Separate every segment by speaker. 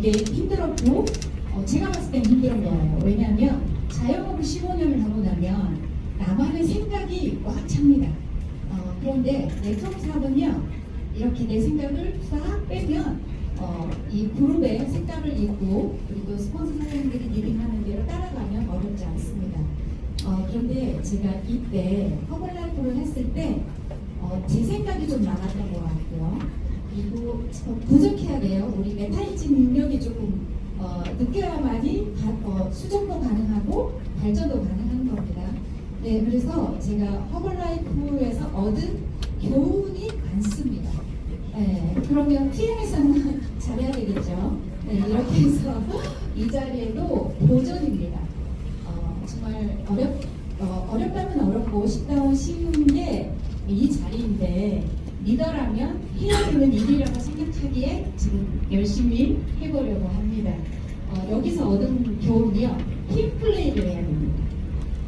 Speaker 1: 되게 힘들었고 어, 제가 봤을 땐 거예요. 왜냐하면 자영업을 15년을 하고 나면 나만의 생각이 꽉 찹니다. 어, 그런데 네트워크 사업은요 이렇게 내 생각을 싹 빼면 어, 이 그룹의 색감을 입고 그리고 스폰서 사장님들이 리딩하는 대로 따라가면 어렵지 않습니다. 어, 그런데 제가 이때 허벌라이프를 했을 때 어, 제 생각이 좀 많았던 것 같고요. 그리고 어, 부족해야 돼요. 우리 메타인지 능력이 조금 어, 느껴야만이 가- 어, 수정도 가능하고 발전도 가능한 겁니다. 네, 그래서 제가 허벌라이프에서 얻은 교훈이 많습니다. 네, 그러면 TM에서는 잘해야 되겠죠. 네, 이렇게 해서 이 자리에도 도전입니다. 어, 정말 어렵, 어, 어렵다면 어렵고 쉽다면 쉬운 게 이 자리인데 리더라면 해야 되는 일이라고 생각하기에 지금 열심히 해보려고 합니다. 어, 여기서 얻은 교훈이요. 팀플레이를 해야 됩니다.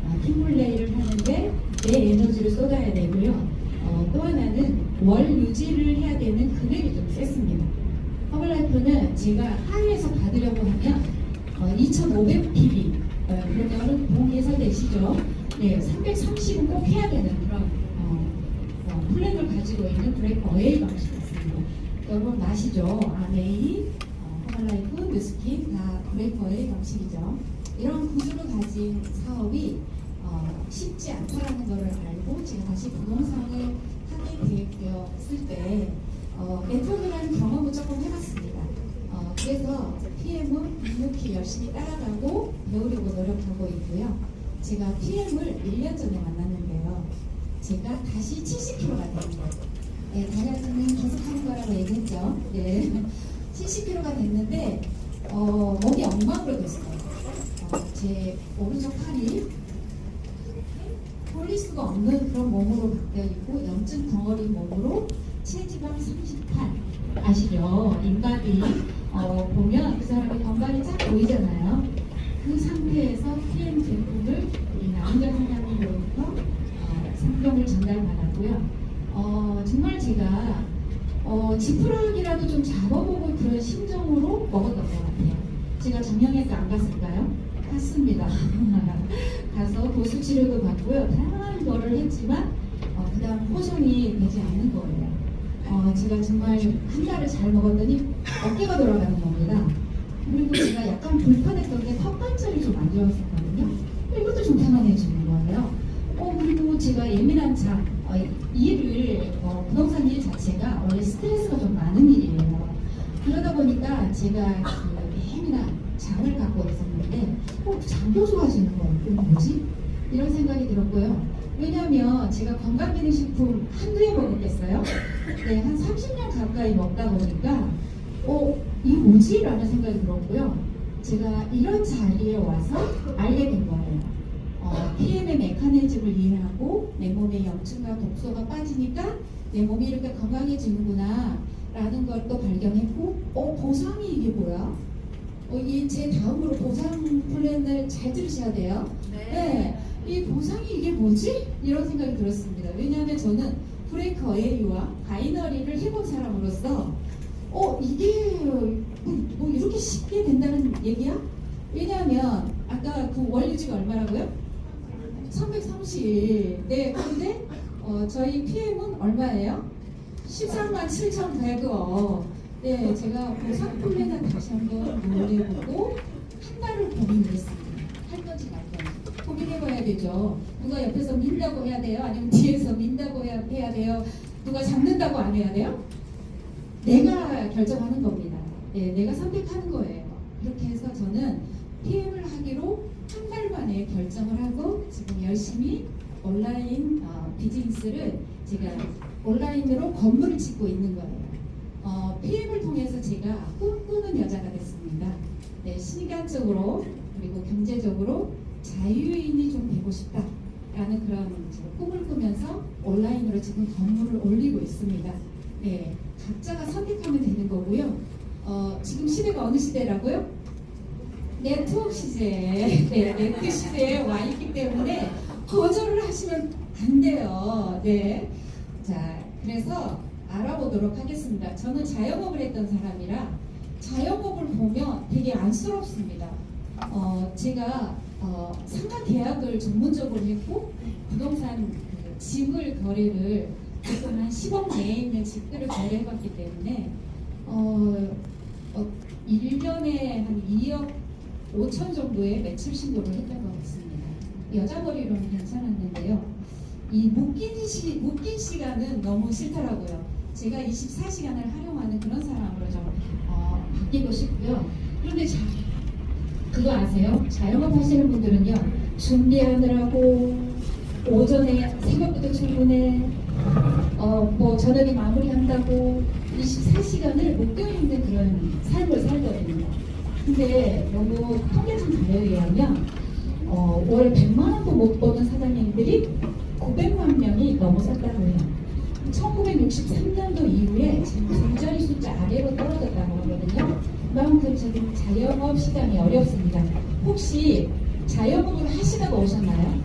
Speaker 1: 아, 팀플레이를 하는데 내 에너지를 쏟아야 되고요. 어, 또 하나는 월 유지를 해야 되는 금액이 좀 셌습니다. 허블라이프는 제가 하위에서 받으려고 하면 어, 2,500PB 어, 그러면 돈 예상되시죠? 네, 330은 꼭 해야 되는 그런 어, 어, 플랜을 가지고 있는 브레이크 어웨이 방식이었습니다. 여러분 아시죠? 아메이, 어, 허블라이프, 뉴스킨 다 어웨이 방식이죠. 이런 구조를 가진 사업이 어, 쉽지 않다라는 것을 알고 제가 다시 부동산을 하게 되었을 때 어, 네트워크라는 경험을 조금 해봤습니다. 어, 그래서 PM은 묵묵히 열심히 따라가고 배우려고 노력하고 있고요. 제가 PM을 1년 전에 만났는데요. 제가 다시 70kg가 된 거예요. 네, 다이어트는 계속 하는 거라고 얘기했죠. 네. 70kg가 됐는데, 어, 목이 엉망으로 됐어요. 어, 제 오른쪽 팔이 홀릴 수가 없는 그런 몸으로 바뀌어 있고 염증 덩어리 몸으로 체지방 38 아시죠? 인바디 어, 보면 그 사람의 건강이 쫙 보이잖아요. 그 상태에서 PM 제품을 우리 남자 사장님으로부터 어, 상품을 전달받았고요. 어, 정말 제가 어, 지푸라기라도 좀 잡아보고 그런 심정으로 먹었던 것 같아요. 제가 정형외과 안 갔을까요? 갔습니다. 가서 도수 치료도 받고요. 다양한 거를 했지만 어, 그 다음 포션이 되지 않는 거예요. 어, 제가 정말 한 달을 잘 먹었더니 어깨가 돌아가는 겁니다. 그리고 제가 약간 불편했던 게 턱관절이 좀 안 좋았었거든요. 이것도 좀 편안해지는 거예요. 제가 예민한 장, 어, 이 일을, 어, 부동산 일 자체가 원래 스트레스가 좀 많은 일이에요. 그러다 보니까 제가 그 예민한 장을 갖고 있었는데, 어, 장도 좋아하시는 거예요. 이거 뭐지? 이런 생각이 들었고요. 왜냐면 제가 건강기능식품 한두 해 먹었겠어요? 네, 한 30년 가까이 먹다 보니까, 어, 이게 뭐지? 라는 생각이 들었고요. 제가 이런 자리에 와서 알게 된 거예요. 어, PM의 메커니즘을 이해하고 내 몸에 염증과 독소가 빠지니까 내 몸이 이렇게 건강해지는구나 라는 걸 또 발견했고 어 보상이 이게 뭐야? 어, 이제 다음으로 보상 플랜을 잘 들으셔야 돼요. 네. 이 보상이 이게 뭐지? 이런 생각이 들었습니다. 왜냐하면 저는 브레이크 어웨이와 바이너리를 해본 사람으로서 어 이게 뭐, 뭐 이렇게 쉽게 된다는 얘기야? 왜냐하면 아까 그 원리지가 얼마라고요? 330. 네, 근데 어, 저희 PM은 얼마예요? 13만 7,100원. 네, 제가 그 상품에는 다시 한번 논의해보고 한 달을 고민을 했습니다. 할 건지 말 건지. 고민해봐야 되죠. 누가 옆에서 민다고 해야 돼요? 아니면 뒤에서 민다고 해야, 해야 돼요? 누가 잡는다고 안 해야 돼요? 내가 결정하는 겁니다. 네, 내가 선택하는 거예요. 이렇게 해서 저는 PM을 하기로 만에 결정을 하고 지금 열심히 온라인 어, 비즈니스를 제가 온라인으로 건물을 짓고 있는 거예요. 어, PM을 통해서 제가 꿈꾸는 여자가 됐습니다. 네, 시간적으로 그리고 경제적으로 자유인이 좀 되고 싶다라는 그런 꿈을 꾸면서 온라인으로 지금 건물을 올리고 있습니다. 네, 각자가 선택하면 되는 거고요. 어, 지금 시대가 어느 시대라고요? 네트워크 시대, 네, 네트 시대에 와 있기 때문에 거절을 하시면 안 돼요. 네. 자, 그래서 알아보도록 하겠습니다. 저는 자영업을 했던 사람이라 자영업을 보면 되게 안쓰럽습니다. 어, 제가 어, 상가 계약을 전문적으로 했고 부동산 그 집을 거래를 지금 한 10억 내에 있는 집들을 거래해봤기 때문에 어, 어, 1년에 한 2억 5천 정도의 매출 신고를 것 같습니다. 여자 머리로는 괜찮았는데요. 이 묶인 시 묶인 시간은 너무 싫더라고요. 제가 24시간을 활용하는 그런 사람으로 좀 어, 바뀌고 싶고요. 그런데 자, 그거 아세요? 자영업 하시는 분들은요 준비하느라고 오전에 새벽부터 출근해 어 뭐 저녁에 마무리한다고 24시간을 묶여 있는 그런 삶을 살거든요. 근데 너무 통계청 자료에 의하면 어, 월 100만 원도 못 버는 사장님들이 900만 명이 넘어섰다고 해요. 1963년도 이후에 지금 두 자리 숫자 아래로 떨어졌다고 하거든요. 그만큼 지금 자영업 시장이 어렵습니다. 혹시 자영업을 하시다가 오셨나요?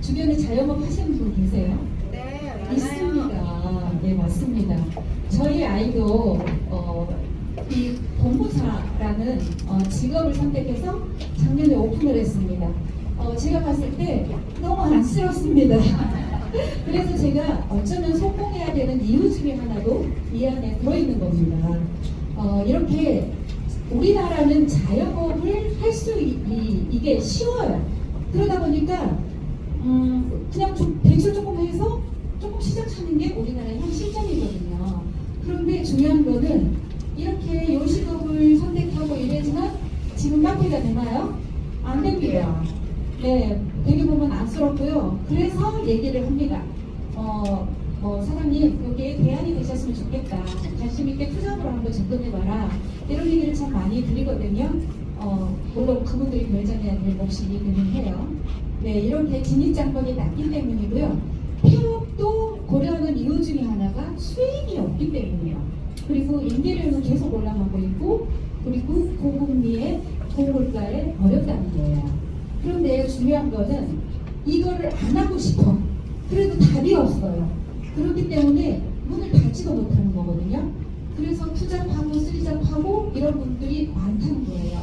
Speaker 1: 주변에 자영업 하시는 분 계세요?
Speaker 2: 네.
Speaker 1: 있습니다. 네, 맞습니다. 저희 아이도 어, 이 어, 직업을 선택해서 작년에 오픈을 했습니다. 어, 제가 봤을 때 너무 안쓰럽습니다. 그래서 제가 어쩌면 성공해야 되는 이유 중에 하나도 이 안에 들어있는 겁니다. 어, 이렇게 우리나라는 자영업을 할 수 이게 쉬워요. 그러다 보니까 음, 그냥 좀 대출 조금 해서 조금 시작하는 게 우리나라의 현 실정이거든요. 그런데 중요한 거는 이렇게 요식업을 선택하고 이래지만 지금 카페가 되나요? 안 됩니다. 네, 되게 보면 안쓰럽고요. 그래서 얘기를 합니다. 어, 어, 사장님, 여기에 대안이 되셨으면 좋겠다. 관심 있게 투잡으로 한번 접근해봐라. 이런 얘기를 참 많이 드리거든요. 어, 물론 그분들이 결정해야 될 몫이기는 해요. 네, 이렇게 진입장벽이 낮기 때문이고요. 폐업도 고려하는 이유 중에 하나가 수익이 없기 때문이에요. 그리고 임대료는 계속 올라가고 있고, 그리고 고금리에 고물가에 어렵다는 거예요. 그런데 중요한 거는 이거를 안 하고 싶어. 그래도 답이 없어요. 그렇기 때문에 문을 닫지도 못하는 거거든요. 그래서 투잡하고 쓰리잡하고 이런 분들이 많다는 거예요.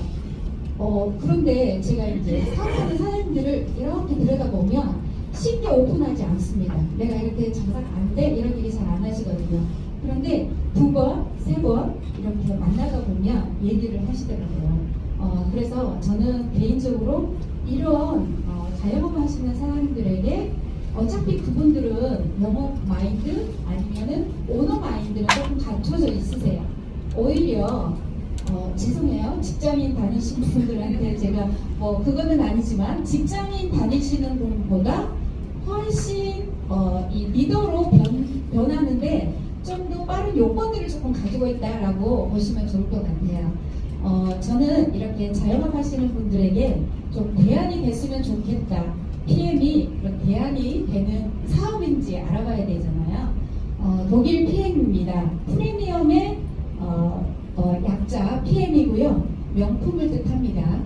Speaker 1: 어, 그런데 제가 이제 사업하는 사장님들을 이렇게 들여다보면 쉽게 오픈하지 않습니다. 내가 이렇게 장사가 안 돼? 이런 얘기 잘 안 하시거든요. 그런데 두 번, 세 번 이렇게 만나다 보면 얘기를 하시더라고요. 어, 그래서 저는 개인적으로 이런 어, 자영업 하시는 사람들에게 어차피 그분들은 영업 마인드 아니면은 오너 마인드가 조금 갖춰져 있으세요. 오히려 어, 죄송해요. 직장인 다니시는 분들한테 제가 뭐 그거는 아니지만 직장인 다니시는 분보다 훨씬 어, 이 리더로 변, 변하는데 빠른 요건들을 조금 가지고 있다라고 보시면 좋을 것 같아요. 어, 저는 이렇게 자영업 하시는 분들에게 좀 대안이 됐으면 좋겠다. PM이 그런 대안이 되는 사업인지 알아봐야 되잖아요. 어, 독일 PM입니다. 프리미엄의 어, 어, 약자 PM이고요. 명품을 뜻합니다.